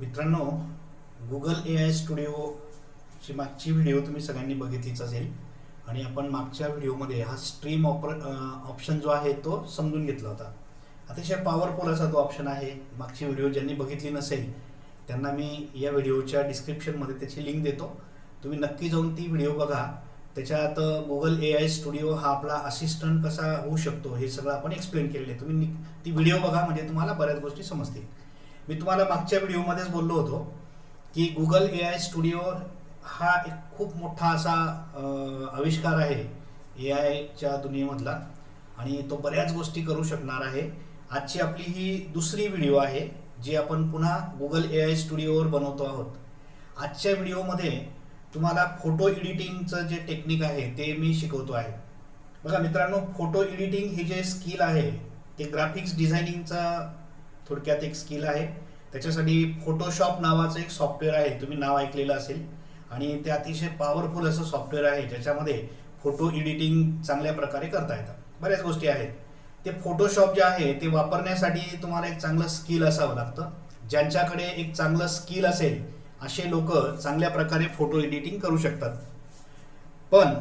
मित्रांनो Google A I स्टुडिओची मागची video तुम्ही सगळ्यांनी बघितलीच असेल. आणि आपण मागच्या व्हिडिओमध्ये हा स्ट्रीम ऑपर ऑप्शन जो आहे तो समजून घेतला होता. अतिशय पॉवरफुल असा तो ऑप्शन आहे. मागची व्हिडिओ ज्यांनी बघितली नसेल त्यांना मी या व्हिडिओच्या डिस्क्रिप्शनमध्ये त्याची लिंक देतो. तुम्ही नक्की जाऊन ती व्हिडिओ बघा. त्याच्यात गुगल ए आय स्टुडिओ हा आपला असिस्टंट कसा होऊ शकतो हे सगळं आपण एक्सप्लेन केलेलं आहे. तुम्ही नि- ती व्हिडिओ बघा म्हणजे तुम्हाला बऱ्याच गोष्टी समजतील. मी तुम्हाला मागच्या व्हिडिओमध्येच बोललो होतो की गुगल ए आय स्टुडिओ हा एक खूप मोठा असा आविष्कार आहे ए आयच्या दुनियेमधला. आणि तो बऱ्याच गोष्टी करू शकणार आहे. आजची आपली ही दुसरी व्हिडिओ आहे जी आपण पुन्हा गुगल ए आय स्टुडिओवर बनवतो आहोत. आजच्या व्हिडिओमध्ये तुम्हाला फोटो एडिटिंगचं जे टेक्निक आहे ते मी शिकवतो आहे. बघा मित्रांनो फोटो एडिटिंग हे जे स्किल आहे ते ग्राफिक्स डिझायनिंगचा थोडक्यात एक स्किल आहे. त्याच्यासाठी फोटोशॉप नावाचं एक सॉफ्टवेअर आहे. तुम्ही नाव ऐकलेलं असेल. आणि ते अतिशय पॉवरफुल असं सॉफ्टवेअर आहे ज्याच्यामध्ये फोटो एडिटिंग चांगल्या प्रकारे करता येतात बऱ्याच गोष्टी आहेत. ते फोटोशॉप जे आहे ते वापरण्यासाठी तुम्हाला एक चांगलं स्किल असावं लागतं. ज्यांच्याकडे एक चांगलं स्किल असेल असे लोक चांगल्या प्रकारे फोटो एडिटिंग करू शकतात. पण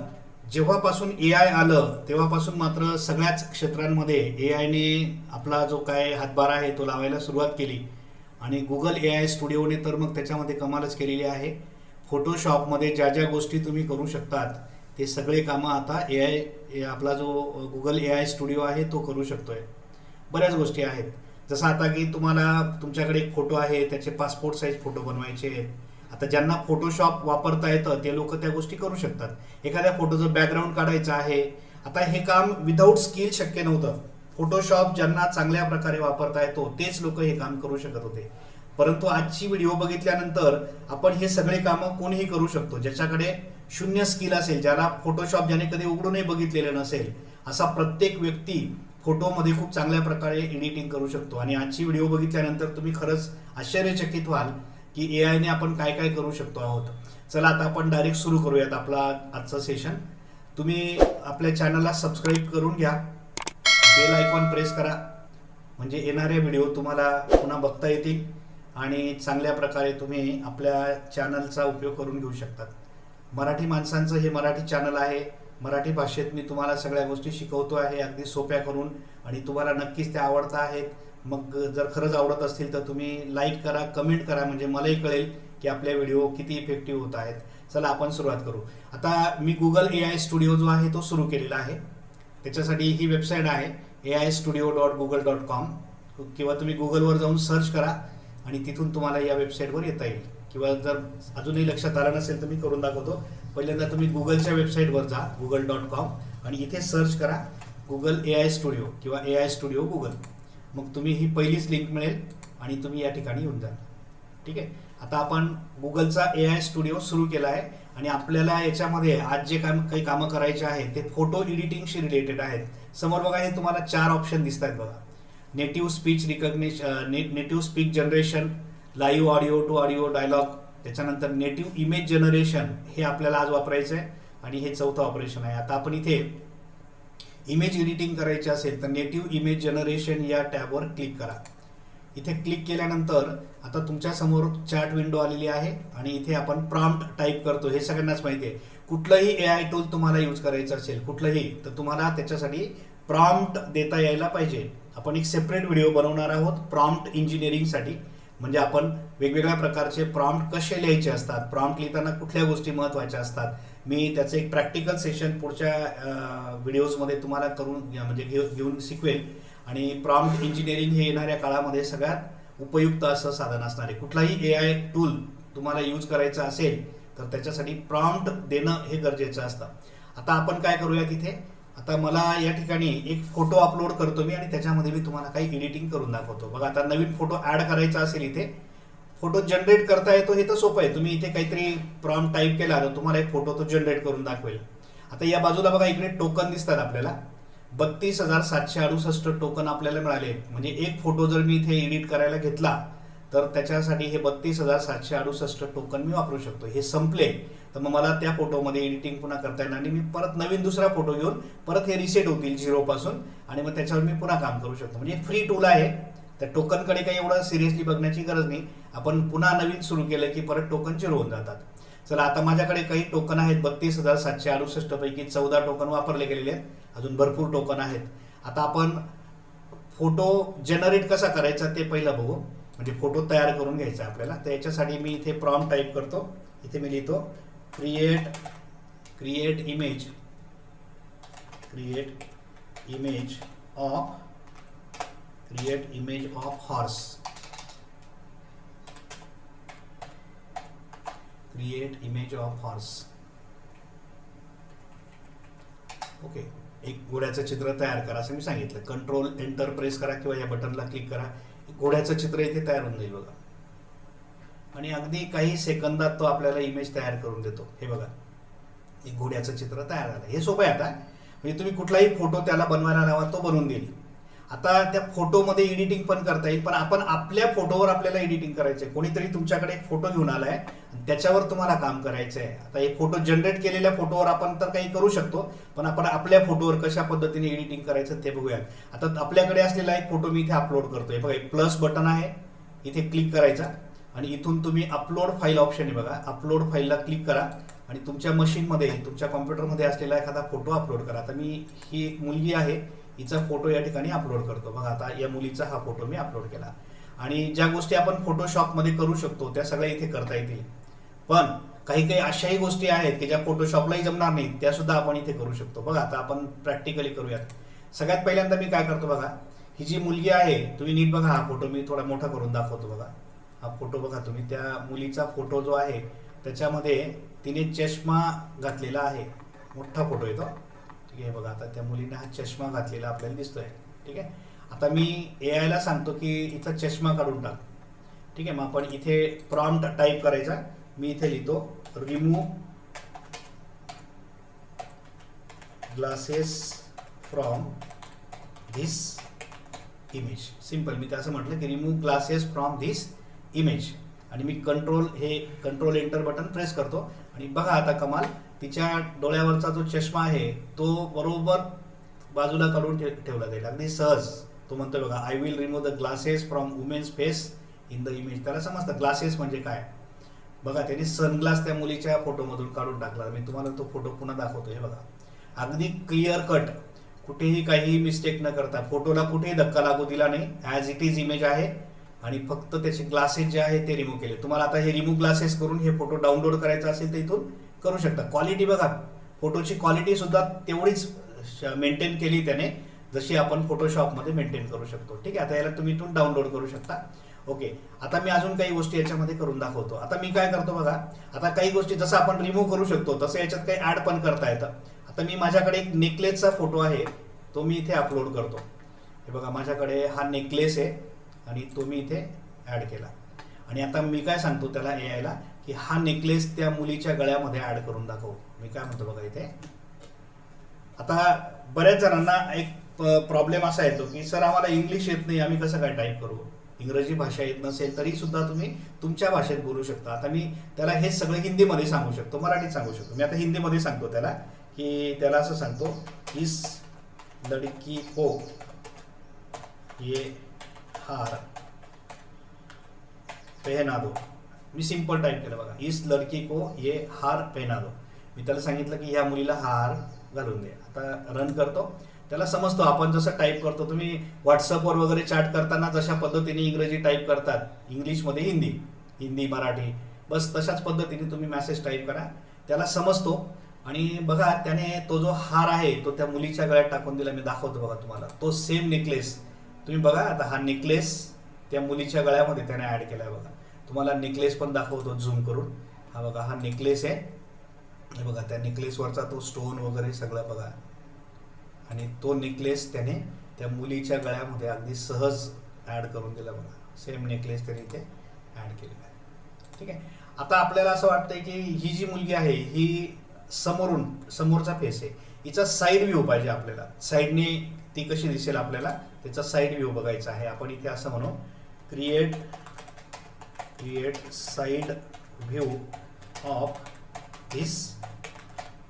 जेव्हापासून ए आय आलं तेव्हापासून मात्र सगळ्याच क्षेत्रांमध्ये ए आयने आपला जो काय हातभार आहे तो लावायला सुरुवात केली. आणि गुगल ए आय स्टुडिओने तर मग त्याच्यामध्ये कमालच केलेली आहे. फोटोशॉपमध्ये ज्या ज्या गोष्टी तुम्ही करू शकतात ते सगळे कामं आता ए आय आपला जो गुगल ए आय स्टुडिओ आहे तो करू शकतो आहे बऱ्याच गोष्टी आहेत. जसं आता की तुम्हाला तुमच्याकडे एक फोटो आहे त्याचे पासपोर्ट साईज फोटो बनवायचे आहेत. आता ज्यांना फोटोशॉप वापरता येतं ते लोक त्या गोष्टी करू शकतात. एखाद्या फोटोचं बॅकग्राऊंड काढायचं आहे. आता हे काम विदाऊट स्किल शक्य नव्हतं. फोटोशॉप ज्यांना चांगल्या प्रकारे वापरता येतो तेच लोक हे काम करू शकत होते. परंतु आजची व्हिडिओ बघितल्यानंतर आपण हे सगळे कामं कोणीही करू शकतो ज्याच्याकडे शून्य स्किल असेल ज्याला फोटोशॉप ज्याने कधी उघडूनही बघितलेलं नसेल असा प्रत्येक व्यक्ती फोटोमध्ये खूप चांगल्या प्रकारे एडिटिंग करू शकतो. आणि आजची व्हिडिओ बघितल्यानंतर तुम्ही खरंच आश्चर्यचकित व्हाल. की ए आयने आपण काय काय करू शकतो आहोत. चला आता आपण डायरेक्ट सुरू करूयात आपला आजचं सेशन तुम्ही आपल्या चॅनलला सबस्क्राईब करून घ्या. बेल आयकॉन प्रेस करा. म्हणजे येणारे व्हिडिओ तुम्हाला पुन्हा बघता येतील आणि चांगल्या प्रकारे तुम्ही आपल्या चॅनलचा उपयोग करून घेऊ शकतात. मराठी माणसांचं हे मराठी चॅनल आहे. मराठी भाषेत मी तुम्हाला सगळ्या गोष्टी शिकवतो आहे. अगदी सोप्या करून आणि तुम्हाला नक्कीच त्या आवडता आहेत. मग जर खरंच आवडत असतील तर तुम्ही लाईक करा कमेंट करा. म्हणजे मलाही कळेल की आपल्या व्हिडिओ किती इफेक्टिव्ह होत आहेत. चला आपण सुरुवात करू. आता मी गुगल ए आय स्टुडिओ जो आहे तो सुरू केलेला आहे. त्याच्यासाठी ही वेबसाईट आहे A I studio dot Google dot com किंवा तुम्ही गुगलवर जाऊन सर्च करा आणि तिथून तुम्हाला या वेबसाईटवर येता येईल. किंवा जर अजूनही लक्षात आलं नसेल तर मी करून दाखवतो. पहिल्यांदा तुम्ही गुगलच्या वेबसाईटवर जा गुगल डॉट कॉम आणि इथे सर्च करा गुगल ए आय स्टुडिओ किंवा ए आय स्टुडिओ गुगल मग तुम्ही ही पहिलीच लिंक मिळेल आणि तुम्ही या ठिकाणी येऊन जाल ठीक आहे? आता आपण गुगलचा ए आय स्टुडिओ सुरू केला आहे आणि आपल्याला याच्यामध्ये आज जे काम काही कामं करायचे आहेत ते फोटो एडिटिंगशी रिलेटेड आहेत. समोर बघा हे तुम्हाला चार ऑप्शन दिसत आहेत बघा native speech recognition native speech generation live audio to audio dialogue त्याच्यानंतर नेटिव्ह इमेज जनरेशन हे आपल्याला आज वापरायचं आहे आणि हे चौथं ऑपरेशन आहे. आता आपण इथे इमेज एडिटिंग करायची असेल तर नेटिव्ह इमेज जनरेशन या टॅबवर क्लिक करा. इथे क्लिक केल्यानंतर आता तुमच्यासमोर चॅट विंडो आलेली आहे आणि इथे आपण प्रॉम्प्ट टाईप करतो. हे सगळ्यांनाच माहिती आहे. कुठलंही ए आय टूल तुम्हाला यूज करायचं असेल कुठलंही तर तुम्हाला त्याच्यासाठी प्रॉम्प्ट देता यायला पाहिजे. आपण एक सेपरेट व्हिडिओ बनवणार आहोत प्रॉम्प्ट इंजिनिअरिंगसाठी म्हणजे आपण वेगवेगळ्या प्रकारचे प्रॉम्प्ट कसे लिहायचे असतात प्रॉम्प्ट लिहिताना कुठल्या गोष्टी महत्त्वाच्या असतात मी त्याचं एक प्रॅक्टिकल सेशन पुढच्या व्हिडिओजमध्ये तुम्हाला करून म्हणजे घेऊ घेऊन शिकवेल आणि प्रॉम्प्ट इंजिनिअरिंग हे येणाऱ्या काळामध्ये सगळ्यात उपयुक्त असं साधन असणार आहे. कुठलाही ए आय टूल तुम्हाला यूज करायचं असेल तर त्याच्यासाठी प्रॉम्प्ट देणं हे गरजेचं असतं. आता आपण काय करूया तिथे आता मला या ठिकाणी एक फोटो अपलोड करतो मी आणि त्याच्यामध्ये मी तुम्हाला काही एडिटिंग करून दाखवतो. बघा आता नवीन फोटो ॲड करायचा असेल इथे. फोटो जनरेट करता येतो हे तर सोपं आहे. तुम्ही इथे काहीतरी प्रॉम टाईप केला तर तुम्हाला एक फोटो तो जनरेट करून दाखवेल. आता या बाजूला बघा इकडे टोकन दिसतात आपल्याला. बत्तीस हजार सातशे अडुसष्ट टोकन आपल्याला मिळाले. म्हणजे एक फोटो जर मी इथे एडिट करायला घेतला तर त्याच्यासाठी हे बत्तीस हजार सातशे अडुसष्ट टोकन मी वापरू शकतो. हे संपले. तर मग मला त्या फोटोमध्ये एडिटिंग पुन्हा करता येणार आणि मी परत नवीन दुसरा फोटो घेऊन परत हे रिसेट होतील झिरोपासून आणि मग त्याच्यावर मी पुन्हा काम करू शकतो. म्हणजे फ्री टूल आहे. त्या टोकनकडे काही एवढं सिरियसली बघण्याची गरज नाही. आपण पुन्हा नवीन सुरू केलं की परत टोकन झिरो होऊन जातात. चला आता माझ्याकडे काही टोकन आहेत बत्तीस हजार सातशे अडुसष्ट पैकी चौदा टोकन वापरले गेलेले आहेत. अजून भरपूर टोकन आहेत. आता आपण फोटो जनरेट कसा करायचा ते पहिलं बघू. म्हणजे फोटो तयार करून घ्यायचा आपल्याला. तर याच्यासाठी मी इथे प्रॉम टाईप करतो. इथे मी लिहितो create create image create image of create image of horse create image of horse okay एक घोड्याचं चित्र तयार करा. असं मी सांगितलं. कंट्रोल एंटर प्रेस करा किंवा या बटनला क्लिक करा. घोड्याचं चित्र इथे तयार होऊन जाईल बघा. आणि अगदी काही सेकंदात तो आपल्याला इमेज तयार करून देतो. हे बघा. एक घोड्याचं चित्र तयार झालं. हे सोपं आहे आता. म्हणजे तुम्ही कुठलाही फोटो त्याला बनवायला लावा तो बनवून देईल. आता त्या फोटोमध्ये एडिटिंग पण करता येईल पण आपण आपल्या फोटोवर आपल्याला एडिटिंग करायचं आहे कोणीतरी तुमच्याकडे एक फोटो घेऊन आलाय आणि त्याच्यावर तुम्हाला काम करायचं आहे आता हे फोटो जनरेट केलेल्या फोटोवर आपण तर काही करू शकतो पण आपण आपल्या फोटोवर कशा पद्धतीने एडिटिंग करायचं ते बघूया आता आपल्याकडे असलेला एक फोटो मी इथे अपलोड करतोय. बघा एक प्लस बटन आहे. इथे क्लिक करायचा. आणि इथून तुम्ही अपलोड फाईल ऑप्शन आहे बघा. अपलोड फाईलला क्लिक करा. आणि तुमच्या मशीनमध्ये तुमच्या कॉम्प्युटरमध्ये असलेला एखादा फोटो अपलोड करा. आता मी ही एक मुलगी आहे. हिचा फोटो या ठिकाणी अपलोड करतो. बघा आता या मुलीचा हा फोटो मी अपलोड केला. आणि ज्या गोष्टी आपण फोटोशॉपमध्ये करू शकतो त्या सगळ्या इथे करता येतील. पण काही काही अशाही गोष्टी आहेत की ज्या फोटोशॉपलाही जमणार नाहीत त्या सुद्धा आपण इथे करू शकतो. बघा आता आपण प्रॅक्टिकली करूयात. सगळ्यात पहिल्यांदा मी काय करतो बघा ही जी मुलगी आहे तुम्ही नीट बघा हा फोटो मी थोडा मोठा करून दाखवतो बघा. हा फोटो बघा तुम्ही त्या मुलीचा फोटो जो आहे त्याच्यामध्ये तिने चष्मा घातलेला आहे. मोठा फोटो येतो. ठीक आहे बघा. आता त्या मुलीने हा चष्मा घातलेला आपल्याला दिसतोय. ठीक आहे? आता मी ए आयला सांगतो की इथं चष्मा काढून टाक. ठीक आहे? मग आपण इथे प्रॉम्प्ट टाईप करायचा. मी इथे लिहितो remove glasses from this image simple मी असं म्हटलं की remove glasses from this image आणि मी कंट्रोल हे कंट्रोल एंटर बटन प्रेस करतो. आणि बघा आता कमाल तिच्या डोळ्यावरचा जो चष्मा आहे तो बरोबर बाजूला काढून ठे ठेवला जाईल. अगदी सहज. तो म्हणतोय बघा I will remove the glasses from women's face in the image त्याला समजतं ग्लासेस म्हणजे काय? बघा त्याने सनग्लास त्या मुलीच्या फोटोमधून काढून टाकला. मी तुम्हाला तो फोटो पुन्हा दाखवतो हे बघा. अगदी क्लिअर कट कुठेही काही मिस्टेक न करता फोटोला कुठेही धक्का लागू दिला नाही. ॲज इट इज इमेज आहे. आणि फक्त त्याचे ग्लासेस जे आहे ते रिमूव्ह केले. तुम्हाला आता हे रिमूव्ह ग्लासेस करून हे फोटो डाउनलोड करायचा असेल तर इथून करू शकता. क्वालिटी बघा फोटोची क्वालिटी सुद्धा तेवढीच मेंटेन केली त्याने जशी आपण फोटोशॉपमध्ये मेंटेन करू शकतो. ठीक आहे? आता याला तुम्ही इथून डाउनलोड करू शकता. ओके आता मी अजून काही गोष्टी याच्यामध्ये करून दाखवतो. आता मी काय करतो बघा आता काही गोष्टी जसं आपण रिमूव्ह करू शकतो तसं याच्यात काही ऍड पण करता येतं. आता मी माझ्याकडे एक नेकलेसचा फोटो आहे तो मी इथे अपलोड करतो. हे बघा माझ्याकडे हा नेकलेस आहे आणि तो मी इथे ॲड केला. आणि आता मी काय सांगतो त्याला ए आयला की हा नेकलेस त्या मुलीच्या गळ्यामध्ये ॲड करून दाखव. मी काय म्हणतो बघा इथे? आता बऱ्याच जणांना एक प्रॉब्लेम असा येतो की सर आम्हाला इंग्लिश येत नाही आम्ही कसं काय टाईप करू? इंग्रजी भाषा येत नसेल तरी सुद्धा तुम्ही तुमच्या भाषेत बोलू शकता. आता मी त्याला हे सगळं हिंदीमध्ये सांगू शकतो मराठीत सांगू शकतो. मी आता हिंदीमध्ये सांगतो त्याला की त्याला असं सांगतो इस लडकी को ये हार पहना दो. मी सिंपल टाईप केलं बघा. इस लडकी को ये हार पेना दो. मी त्याला सांगितलं की ह्या मुलीला हार घालून दे. आता रन करतो. त्याला समजतो आपण जसं टाईप करतो तुम्ही व्हॉट्सअपवर वगैरे चॅट करताना जशा पद्धतीने इंग्रजी टाईप करतात. इंग्लिशमध्ये हिंदी हिंदी मराठी बस तशाच पद्धतीने तुम्ही मॅसेज टाईप करा. त्याला समजतो. आणि बघा त्याने तो जो हार आहे तो त्या मुलीच्या गळ्यात टाकून दिला. मी दाखवतो बघा तुम्हाला. तो सेम नेकलेस तुम्ही बघा आता हा नेकलेस त्या मुलीच्या गळ्यामध्ये त्याने ॲड केला आहे बघा. तुम्हाला नेकलेस पण दाखवतो झूम करून. हा बघा हा नेकलेस आहे. हे बघा त्या नेकलेसवरचा तो स्टोन वगैरे सगळं बघा. आणि तो नेकलेस त्याने त्या मुलीच्या गळ्यामध्ये अगदी सहज ॲड करून दिला बघा. सेम नेकलेस त्याने इथे ॲड केलेला आहे. ठीक आहे? आता आपल्याला असं वाटतंय की ही जी मुलगी आहे ही समोरून समोरचा फेस आहे हिचा साईड व्ह्यू पाहिजे आपल्याला. साईडने ती कशी दिसेल आपल्याला? त्याचा साईड व्ह्यू बघायचा आहे. आपण इथे असं म्हणू create create side view of this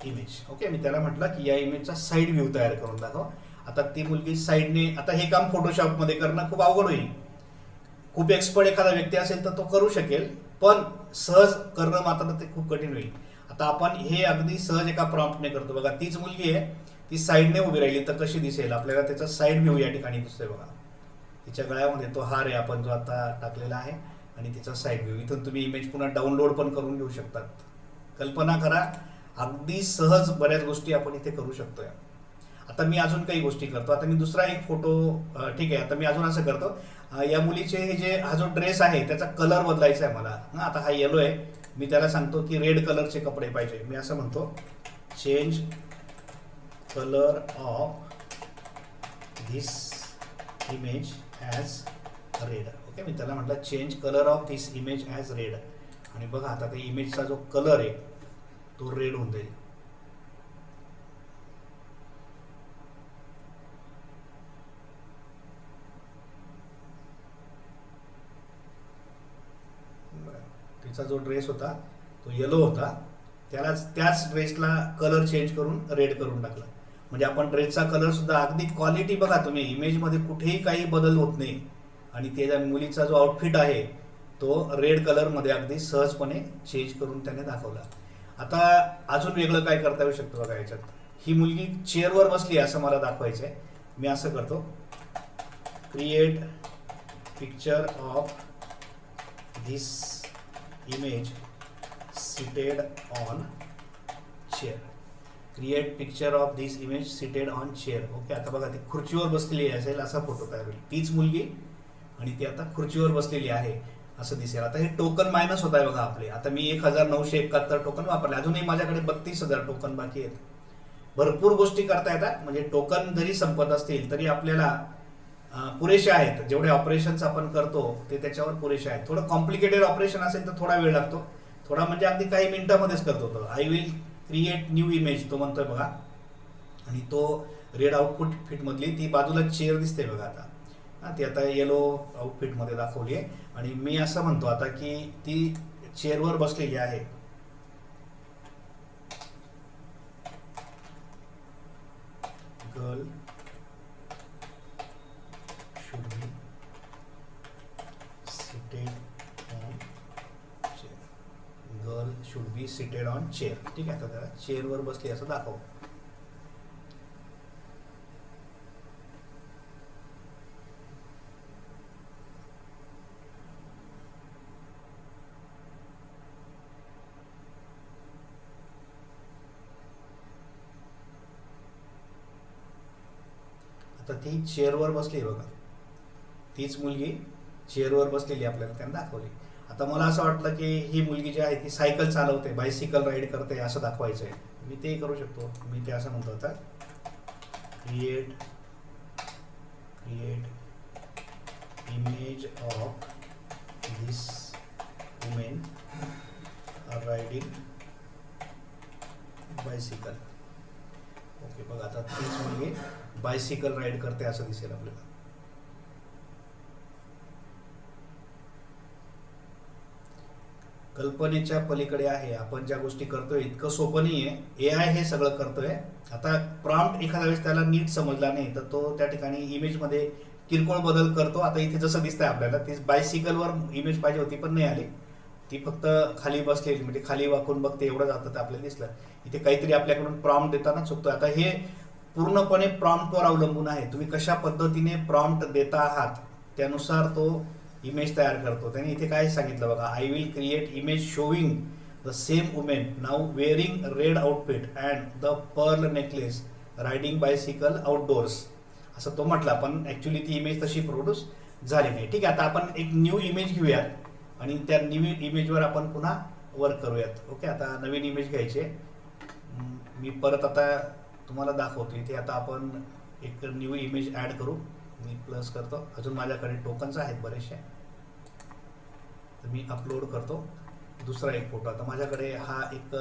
image okay मी त्याला म्हटलं की या इमेजचा साईड व्ह्यू तयार करून दाखव. आता ती मुलगी साईडने आता हे काम फोटोशॉपमध्ये करणं खूप अवघड होईल. खूप एक्सपर्ट एखादा व्यक्ती असेल तर तो करू शकेल पण सहज करणं मात्र ते खूप कठीण होईल. आता आपण हे अगदी सहज एका प्रॉम्प्टने करतो. बघा तीच मुलगी आहे ती साईडने उभी राहिली तर कशी दिसेल? आपल्याला त्याचा साईड व्ह्यू या ठिकाणी दिसतोय बघा. तिच्या गळ्यामध्ये तो हार आहे आपण जो आता टाकलेला आहे. आणि तिचा साईड व्ह्यू इथून तुम्ही इमेज पुन्हा डाउनलोड पण करून घेऊ शकतात. कल्पना करा अगदी सहज बऱ्याच गोष्टी आपण इथे करू शकतोय. आता मी अजून काही गोष्टी करतो. आता मी दुसरा एक फोटो ठीक आहे. आता मी अजून असं करतो. या मुलीचे हे जे हा जो ड्रेस आहे त्याचा कलर बदलायचा आहे मला. ना आता हा येलो आहे. मी त्याला सांगतो की रेड कलरचे कपडे पाहिजे. मी असं म्हणतो change colour of this image as red okay मी त्याला म्हटलं change colour of this image as red आणि बघा आता त्या इमेजचा जो कलर आहे तो रेड होऊन जाईल. तिचा जो ड्रेस होता तो येलो होता. त्याला त्याच ड्रेसला कलर चेंज करून रेड करून टाकला. म्हणजे आपण ड्रेसचा कलर सुद्धा अगदी क्वालिटी बघा तुम्ही. इमेजमध्ये कुठेही काही बदल होत नाही. आणि त्याच्या मुलीचा जो आउटफिट आहे तो रेड कलरमध्ये अगदी सहजपणे चेंज करून त्याने दाखवला. आता अजून वेगळं काय करता येऊ शकतं बघा याच्यात? ही मुलगी चेअरवर बसली आहे असं मला दाखवायचं आहे मी असं करतो. Create picture of this image seated on chair create picture of this image seated on chair okay आता बघा ती खुर्चीवर बसलेली असेल असा फोटो तयार होईल. तीच मुलगी आणि ती आता खुर्चीवर बसलेली आहे असं दिसेल. आता हे टोकन मायनस होत आहे बघा आपले. आता मी एक हजार नऊशे एकाहत्तर टोकन वापरले. अजूनही माझ्याकडे बत्तीस हजार टोकन बाकी आहेत. भरपूर गोष्टी करता येतात. म्हणजे टोकन जरी संपत असतील तरी आपल्याला पुरेसे आहेत. जेवढे ऑपरेशन्स आपण करतो ते त्याच्यावर पुरेसे आहेत. थोडं कॉम्प्लिकेटेड ऑपरेशन असेल तर थोडा वेळ लागतो. थोडा म्हणजे अगदी काही मिनिटामध्येच करतो तो. I will create new image तो म्हणतोय बघा. आणि तो रेड आउटपुट फिटमधली ती बाजूला चेअर दिसते बघा आता. ती आता येलो आउटफिटमध्ये दाखवली आहे. आणि मी असं म्हणतो आता की ती चेअरवर बसलेली आहे. Girl should be seated on chair. Girl should be seated on ठीक आहे आता त्याला चेअरवर बसली असं दाखव. आता ती चेअरवर बसली बघा. तीच मुलगी चेअरवर बसलेली आपल्याला त्यांनी दाखवली. आता मला असं वाटलं की ही मुलगी जी आहे ती सायकल चालवते बायसिकल राईड करते असं दाखवायचं आहे मी ते करू शकतो. मी ते असं म्हणतो आता. Create create image of this women riding bicycle okay बघा आता तीच मुलगी बायसिकल राईड करते असं दिसेल आपल्याला. कल्पनेच्या पलीकडे आहे. आपण ज्या गोष्टी करतोय इतकं सोपं नाही आहे ए आय हे सगळं करतोय. आता प्रॉम्प्ट एखाद्या वेळेस त्याला नीट समजला नाही तर तो त्या ठिकाणी इमेजमध्ये किरकोळ बदल करतो. आता इथे जसं दिसतंय आपल्याला ती बायसिकलवर इमेज पाहिजे होती पण नाही आली. ती फक्त खाली बसलेली म्हणजे खाली वाकून बघते एवढं जातं ते आपल्याला दिसलं. इथे काहीतरी आपल्याकडून प्रॉम्प्ट देताना चुकतो आता हे पूर्णपणे प्रॉम्प्टवर अवलंबून आहे. तुम्ही कशा पद्धतीने प्रॉम्प्ट देता आहात त्यानुसार तो इमेज तयार करतो. त्याने इथे काय सांगितलं बघा I will create image showing the same women now wearing red outfit and the pearl necklace riding bicycle outdoors असं तो म्हटला पण ॲक्च्युली ती इमेज तशी प्रोड्यूस झाली नाही. ठीक आहे आता आपण एक न्यू इमेज घेऊयात आणि त्या न्यू इमेजवर आपण पुन्हा वर्क करूयात. ओके आता नवीन इमेज घ्यायची. आहे. मी परत आता तुम्हाला दाखवतो. इथे आता आपण एक न्यू इमेज ॲड करू. मी प्लस करतो. अजून माझ्याकडे टोकन्स आहेत बरेचसे तर मी अपलोड करतो. दुसरा एक फोटो आता माझ्याकडे हा एक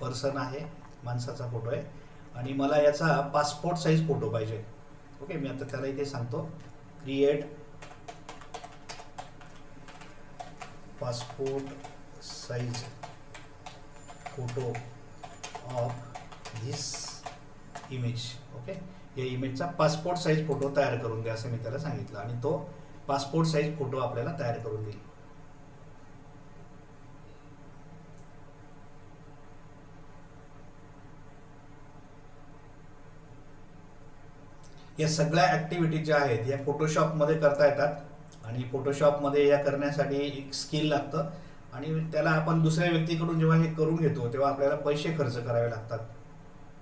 पर्सन आहे. माणसाचा फोटो आहे. आणि मला याचा पासपोर्ट साईज फोटो पाहिजे. ओके मी आता त्याला इथे सांगतो. Create passport size photo of this image okay या इमेजचा पासपोर्ट साईज फोटो तयार करून द्या असं मी त्याला सांगितलं आणि तो पासपोर्ट साईज फोटो आपल्याला तयार करून देईल. या सगळ्या ऍक्टिव्हिटी ज्या आहेत या फोटोशॉपमध्ये करता येतात आणि फोटोशॉपमध्ये या करण्यासाठी एक स्किल लागतं आणि त्याला आपण दुसऱ्या व्यक्तीकडून जेव्हा हे करून घेतो तेव्हा आपल्याला पैसे खर्च करावे लागतात.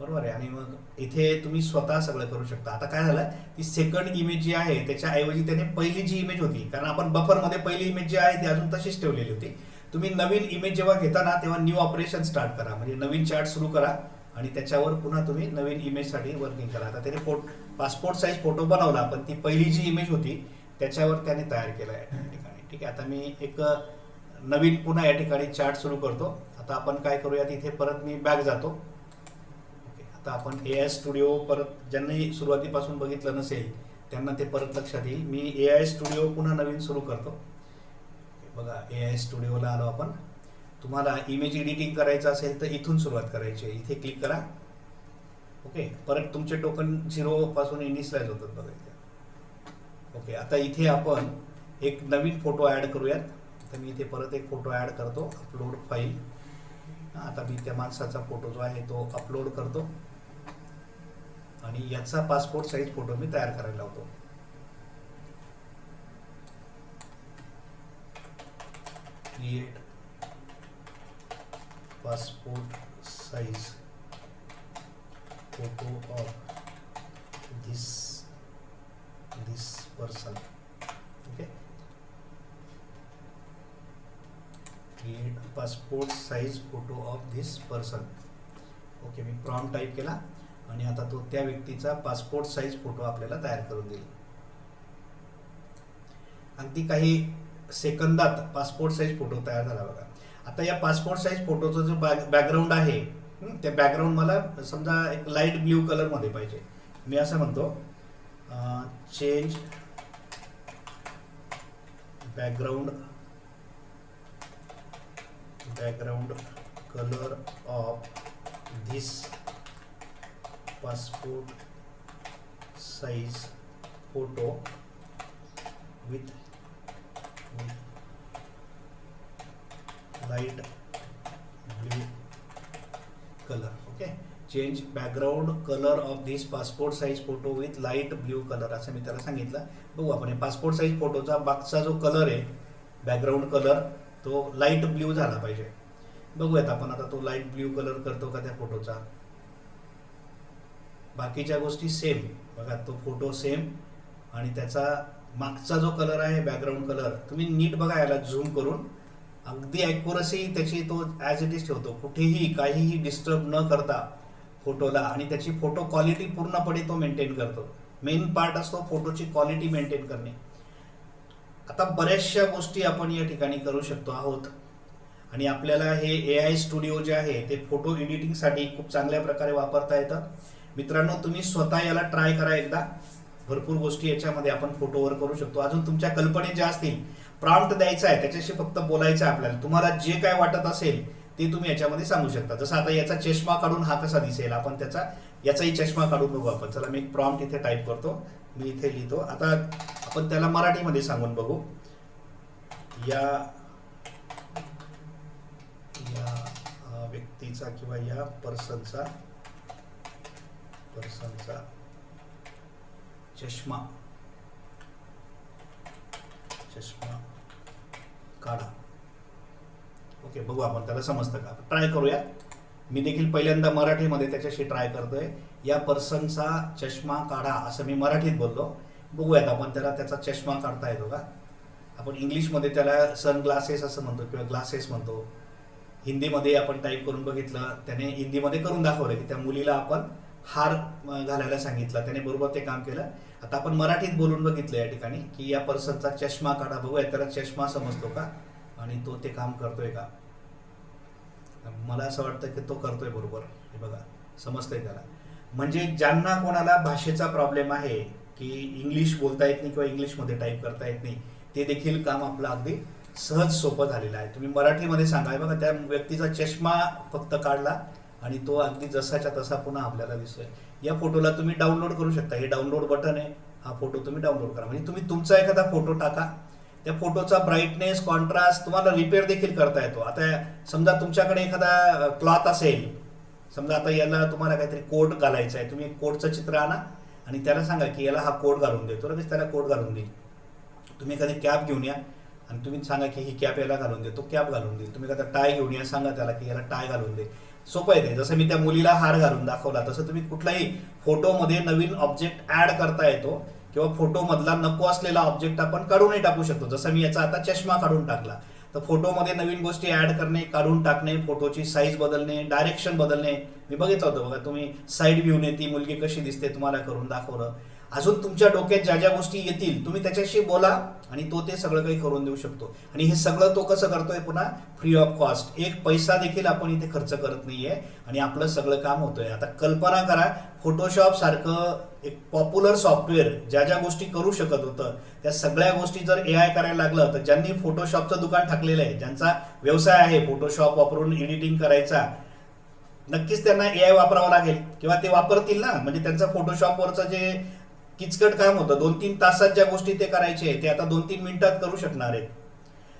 बरोबर आहे. आणि मग इथे तुम्ही स्वतः सगळं करू शकता. आता काय झालं ती सेकंड इमेज जी आहे त्याच्याऐवजी त्याने पहिली जी इमेज होती कारण आपण बफरमध्ये पहिली इमेज जी आहे ती अजून तशीच ठेवलेली होती. तुम्ही नवीन इमेज जेव्हा घेता ना तेव्हा न्यू ऑपरेशन स्टार्ट करा. म्हणजे नवीन चार्ट सुरू करा आणि त्याच्यावर पुन्हा तुम्ही नवीन इमेजसाठी वर्किंग करा. आता त्याने फोट पासपोर्ट साईज फोटो बनवला पण ती पहिली जी इमेज होती त्याच्यावर त्याने तयार केला आहे या ठिकाणी. ठीक आहे आता मी एक नवीन पुन्हा या ठिकाणी चार्ट सुरू करतो. आता आपण काय करूया इथे परत मी बॅग जातो. तर आपण ए आय स्टुडिओ परत ज्यांनी सुरुवातीपासून बघितलं नसेल त्यांना ते परत लक्षात येईल. मी ए आय स्टुडिओ पुन्हा नवीन सुरू करतो. बघा ए आय स्टुडिओला आलो आपण. तुम्हाला इमेज एडिटिंग करायचं असेल तर इथून सुरुवात करायची आहे. इथे क्लिक करा. ओके परत तुमचे टोकन झिरोपासून इनिशलाइज होतात बघा इथे ओके आता इथे आपण एक नवीन फोटो ॲड करूयात. तर मी इथे परत एक फोटो ॲड करतो. अपलोड फाईल आता मी त्या माणसाचा फोटो जो आहे तो अपलोड करतो. आणि याचा पासपोर्ट साईज फोटो मी तयार करायला लावतो create passport size photo of this this person okay create passport size photo of this person okay me prompt type केला आणि आता तो त्या व्यक्तीचा पासपोर्ट साईज फोटो आपल्याला तयार करून देईल. अगदी काही सेकंदात पासपोर्ट साईज फोटो तयार झाला बघा. आता या पासपोर्ट साईज फोटोचा जो बॅकग्राऊंड आहे त्या बॅकग्राऊंड मला समजा एक लाइट ब्ल्यू कलरमध्ये पाहिजे. मी असं म्हणतो change background background colour of this passport size photo with light blue colour okay change background colour of this passport size photo with light blue colour असं मी त्याला सांगितलं. बघू आपण पासपोर्ट साईज फोटोचा मागचा जो कलर आहे बॅकग्राऊंड कलर तो लाइट ब्ल्यू झाला पाहिजे. बघूयात आपण आता तो लाइट ब्ल्यू कलर करतो का त्या फोटोचा बाकीच्या गोष्टी सेम बघा तो फोटो सेम आणि त्याचा मागचा जो कलर आहे बॅकग्राऊंड कलर तुम्ही नीट बघा याला झूम करून. अगदी ॲक्युरसी त्याची तो ॲज इट इज ठेवतो. कुठेही काहीही डिस्टर्ब न करता फोटोला आणि त्याची फोटो क्वालिटी पूर्णपणे तो मेंटेन करतो. मेन पार्ट असतो फोटोची क्वालिटी मेंटेन करणे. आता बऱ्याचशा गोष्टी आपण या ठिकाणी करू शकतो आहोत. आणि आपल्याला हे ए आय स्टुडिओ जे आहे ते फोटो एडिटिंगसाठी खूप चांगल्या प्रकारे वापरता येतं. मित्रांनो तुम्ही स्वतः याला ट्राय करा एकदा. भरपूर गोष्टी याच्यामध्ये आपण फोटोवर करू शकतो. अजून तुमच्या कल्पने ज्या असतील प्रॉम्प्ट द्यायचा आहे त्याच्याशी फक्त बोलायचं आहे आपल्याला. तुम्हाला जे काय वाटत असेल ते तुम्ही याच्यामध्ये सांगू शकता. जसं आता याचा चष्मा काढून हा कसा दिसेल आपण त्याचा याचाही चष्मा काढून बघू आपण. चला मी एक प्रॉम्प्ट इथे टाईप करतो. मी इथे लिहितो. आता आपण त्याला मराठीमध्ये सांगून बघू. या या व्यक्तीचा किंवा या पर्सनचा पर्सनचा चष्मा. चष्मा काढा. ओके बघू आपण त्याला समजतं का? ट्राय करूया. मी देखील पहिल्यांदा मराठीमध्ये त्याच्याशी ट्राय करतोय. या पर्सनचा चष्मा काढा असं मी मराठीत बोललो. बघूयात आपण त्याला त्याचा चष्मा काढता येतो का? आपण इंग्लिशमध्ये त्याला सन ग्लासेस असं म्हणतो किंवा ग्लासेस म्हणतो. हिंदीमध्ये आपण टाईप करून बघितलं त्याने हिंदीमध्ये करून दाखवलं की त्या मुलीला आपण हार घालायला सांगितला. त्याने बरोबर ते काम केलं. आता आपण मराठीत बोलून बघितलं या ठिकाणी की या पर्सनचा चष्मा काढा बघूया त्याला चष्मा समजतो का? आणि तो ते काम करतोय का? मला असं वाटतं की तो करतोय बरोबर. हे बघा समजतंय त्याला. म्हणजे ज्यांना कोणाला भाषेचा प्रॉब्लेम आहे की इंग्लिश बोलता येत नाही किंवा इंग्लिशमध्ये टाईप करता येत नाही ते देखील काम आपलं अगदी सहज सोपं झालेलं आहे. तुम्ही मराठीमध्ये सांगा. हे बघा त्या व्यक्तीचा चष्मा फक्त काढला आणि तो अगदी जसाच्या तसा पुन्हा आपल्याला दिसतोय. या फोटोला तुम्ही डाउनलोड करू शकता. हे डाउनलोड बटन आहे. हा फोटो तुम्ही डाउनलोड करा. म्हणजे तुम्ही तुमचा एखादा फोटो टाका. त्या फोटोचा ब्राईटनेस कॉन्ट्रास्ट तुम्हाला रिपेअर देखील करता येतो. आता समजा तुमच्याकडे एखादा क्लॉथ असेल. समजा आता याला तुम्हाला काहीतरी कोट घालायचा आहे. तुम्ही एक कोटचं चित्र आणा आणि त्याला सांगा की याला हा कोट घालून देतो लगेच त्याला कोट घालून देईल. तुम्ही एखादी कॅप घेऊन या आणि तुम्ही सांगा की ही कॅप याला घालून दे. तो कॅप घालून देईल. तुम्ही एखादा टाय घेऊन या. सांगा त्याला की याला टाय घालून दे. सोपं येते जसं मी त्या मुलीला हार घालून दाखवला तसं तुम्ही कुठलाही फोटोमध्ये नवीन ऑब्जेक्ट ऍड करता येतो किंवा फोटोमधला नको असलेला ऑब्जेक्ट आपण काढूनही टाकू शकतो. जसं मी याचा आता चष्मा काढून टाकला तर फोटोमध्ये नवीन गोष्टी ऍड करणे काढून टाकणे फोटोची साईज बदलणे डायरेक्शन बदलणे मी बघितलं होतं बघा तुम्ही साईड व्ह्यूने ती मुलगी कशी दिसते तुम्हाला करून दाखवलं. अजून तुमच्या डोक्यात ज्या ज्या गोष्टी येतील तुम्ही त्याच्याशी बोला आणि तो ते सगळं काही करून देऊ शकतो. आणि हे सगळं तो कसं करतोय पुन्हा? फ्री ऑफ कॉस्ट एक पैसा देखील आपण इथे खर्च करत नाहीये आणि आपलं सगळं काम होतंय. आता कल्पना करा फोटोशॉप सारखं एक पॉप्युलर सॉफ्टवेअर ज्या ज्या गोष्टी करू शकत होतं त्या सगळ्या गोष्टी जर ए आय करायला लागलं तर ज्यांनी फोटोशॉपचं दुकान टाकलेलं आहे ज्यांचा व्यवसाय आहे फोटोशॉप वापरून एडिटिंग करायचा नक्कीच त्यांना ए आय वापरावं लागेल. किंवा ते वापरतील ना म्हणजे त्यांचं फोटोशॉपवरचं जे किचकट काम होतं. दोन तीन तासात ज्या गोष्टी ते करायचे ते आता दोन तीन मिनिटात करू शकणार आहेत.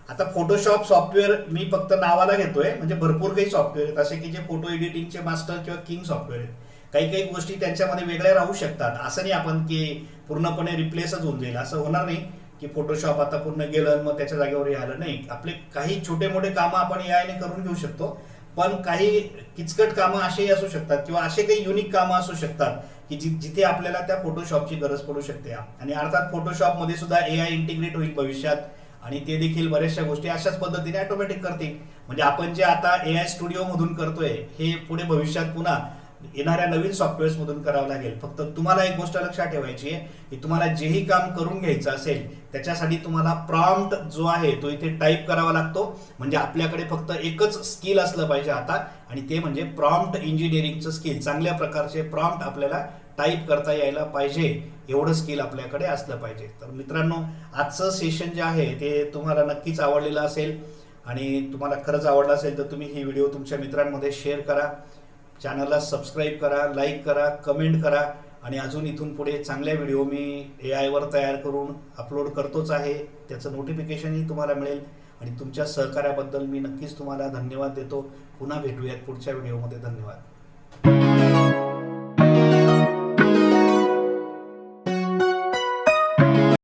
आता फोटोशॉप सॉफ्टवेअर मी फक्त नावाला घेतोय म्हणजे भरपूर काही सॉफ्टवेअर आहेत. असे की जे फोटो एडिटिंगचे मास्टर किंवा किंग सॉफ्टवेअर आहेत. काही काही गोष्टी त्यांच्यामध्ये वेगळ्या राहू शकतात. असं नाही आपण की पूर्णपणे रिप्लेसच होऊन जाईल. असं होणार नाही की फोटोशॉप आता पूर्ण गेलं मग त्याच्या जागेवर आलं. नाही. आपले काही छोटे मोठे कामं आपण ए आयने करून घेऊ शकतो. पण काही किचकट कामं असेही असू शकतात किंवा असे काही युनिक कामं असू शकतात की जि जिथे आपल्याला त्या फोटोशॉपची गरज पडू शकते. आणि अर्थात फोटोशॉपमध्ये सुद्धा ए आय इंटिग्रेट होईल भविष्यात आणि ते देखील बऱ्याचशा गोष्टी अशाच पद्धतीने ऑटोमॅटिक करतील. म्हणजे आपण जे आता ए आय स्टुडिओमधून करतोय हे पुढे भविष्यात पुन्हा येणाऱ्या नवीन सॉफ्टवेअर्स मधून करावं लागेल. फक्त तुम्हाला एक गोष्ट लक्षात ठेवायची आहे की तुम्हाला जेही काम करून घ्यायचं असेल त्याच्यासाठी तुम्हाला प्रॉम्प्ट जो आहे तो इथे टाईप करावा लागतो. म्हणजे आपल्याकडे फक्त एकच स्किल असलं पाहिजे आता आणि ते म्हणजे प्रॉम्प्ट इंजिनिअरिंगचं स्किल चांगल्या प्रकारचे प्रॉम्प्ट आपल्याला टाईप करता यायला पाहिजे एवढं स्किल आपल्याकडे असलं पाहिजे. तर मित्रांनो आजचं सेशन जे आहे ते तुम्हाला नक्कीच आवडलेलं असेल आणि तुम्हाला खरंच आवडलं असेल तर तुम्ही ही व्हिडिओ तुमच्या मित्रांमध्ये शेअर करा. चॅनलला सबस्क्राईब करा लाईक करा कमेंट करा. आणि अजून इथून पुढे चांगल्या व्हिडिओ मी ए आयवर तयार करून अपलोड करतोच आहे. त्याचं नोटिफिकेशनही तुम्हाला मिळेल. आणि तुमच्या सहकार्याबद्दल मी नक्कीच तुम्हाला धन्यवाद देतो. पुन्हा भेटूयात पुढच्या व्हिडिओमध्ये धन्यवाद.